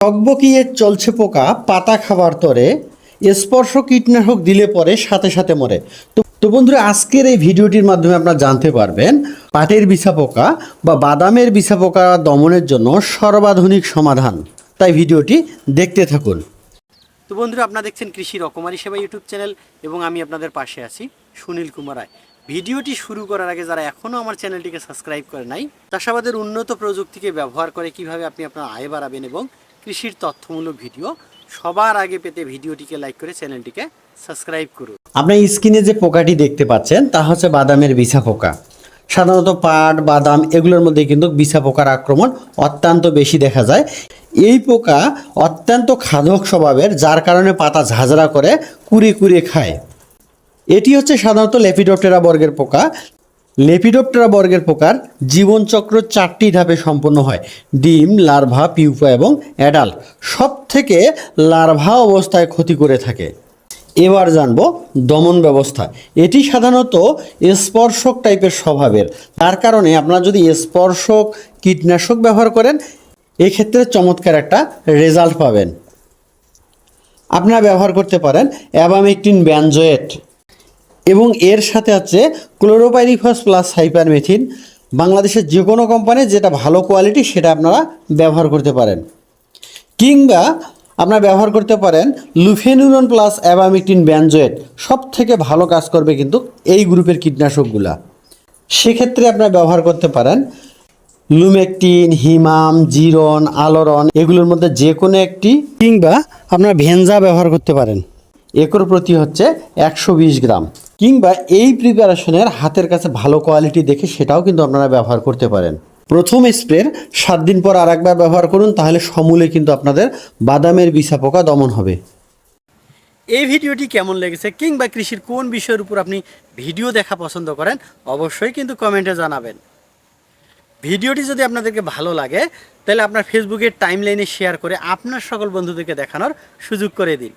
টকবকিয়ে চলছে পোকা, পাতা খাবার তরে, স্পর্শ কীটনাশক দিলে পরে সাথে সাথে মরে। তো তো বন্ধুরা, আজকের এই ভিডিওটির মাধ্যমে আপনারা জানতে পারবেন, পাটের বিছা পোকা বা বাদামের বিছা পোকা দমনের জন্য সর্বাধুনিক সমাধান। তাই ভিডিওটি দেখতে থাকুন। তো বন্ধুরা, আপনারা দেখছেন কৃষি রকমারি সেবা ইউটিউব চ্যানেল এবং আমি আপনাদের পাশে আছি সুনীল কুমার রায়। ভিডিওটি শুরু করার আগে যারা এখনও আমার চ্যানেলটিকে সাবস্ক্রাইব করে নাই, চাষাবাদের উন্নত প্রযুক্তিকে ব্যবহার করে কীভাবে আপনি আপনার আয় বাড়াবেন এবং কৃষির তথ্যমূলক ভিডিও সবার আগে পেতে ভিডিওটিকে লাইক করে চ্যানেলটিকে সাবস্ক্রাইব করুন। আপনার স্ক্রিনে যে পোকাটি দেখতে পাচ্ছেন, তা হচ্ছে বাদামের বিছা পোকা। সাধারণত পাট, বাদাম এগুলোর মধ্যে কিন্তু বিছা পোকার আক্রমণ অত্যন্ত বেশি দেখা যায়। এই পোকা অত্যন্ত খাদক স্বভাবের, যার কারণে পাতা ঝাঁঝরা করে, কুড়ে কুড়ে খায়। এটি হচ্ছে সাধারণত লেপিডপ্টেরা বর্গের পোকা। লেপিডপ্টেরা বর্গের প্রকার জীবনচক্র চারটি ধাপে সম্পন্ন হয়। ডিম, লার্ভা, পিউপা এবং অ্যাডাল্ট সব থেকে লার্ভা অবস্থায় ক্ষতি করে থাকে। এবার জানব দমন ব্যবস্থা। এটি সাধারণত স্পর্শক টাইপের স্বভাবের। তার কারণে আপনারা যদি স্পর্শক কীটনাশক ব্যবহার করেন, এক্ষেত্রে চমৎকার একটা রেজাল্ট পাবেন। আপনারা ব্যবহার করতে পারেন অ্যাবামেকটিন ব্যানজয়েট। এবং এর সাথে আছে ক্লোরোপাইরিফাস প্লাস হাইপারমেথিন, বাংলাদেশের যে কোনো কোম্পানি যেটা ভালো কোয়ালিটি সেটা আপনারা ব্যবহার করতে পারেন। কিংবা আপনারা ব্যবহার করতে পারেন লুফেনুরন প্লাস অ্যাবামিকটিন ব্যানজয়েট সব থেকে ভালো কাজ করবে কিন্তু এই গ্রুপের কীটনাশকগুলা। সেক্ষেত্রে আপনারা ব্যবহার করতে পারেন লুমেকটিন, হিমাম, জিরন, আলোরন, এগুলোর মধ্যে যে কোনো একটি, কিংবা আপনারা ভেনজা ব্যবহার করতে পারেন। একর প্রতি হচ্ছে একশো বিশ গ্রাম। কিংবা এই প্রিপারেশনের হাতের কাছে ভালো কোয়ালিটি দেখে সেটাও কিন্তু আপনারা ব্যবহার করতে পারেন। প্রথম স্প্রের সাত দিন পর আর একবার ব্যবহার করুন, তাহলে সমূলে কিন্তু আপনাদের বাদামের বিছা পোকা দমন হবে। এই ভিডিওটি কেমন লেগেছে কিংবা কৃষির কোন বিষয়ের উপর আপনি ভিডিও দেখা পছন্দ করেন, অবশ্যই কিন্তু কমেন্টে জানাবেন। ভিডিওটি যদি আপনাদেরকে ভালো লাগে, তাহলে আপনার ফেসবুকের টাইমলাইনে শেয়ার করে আপনার সকল বন্ধুদেরকে দেখানোর সুযোগ করে দিন।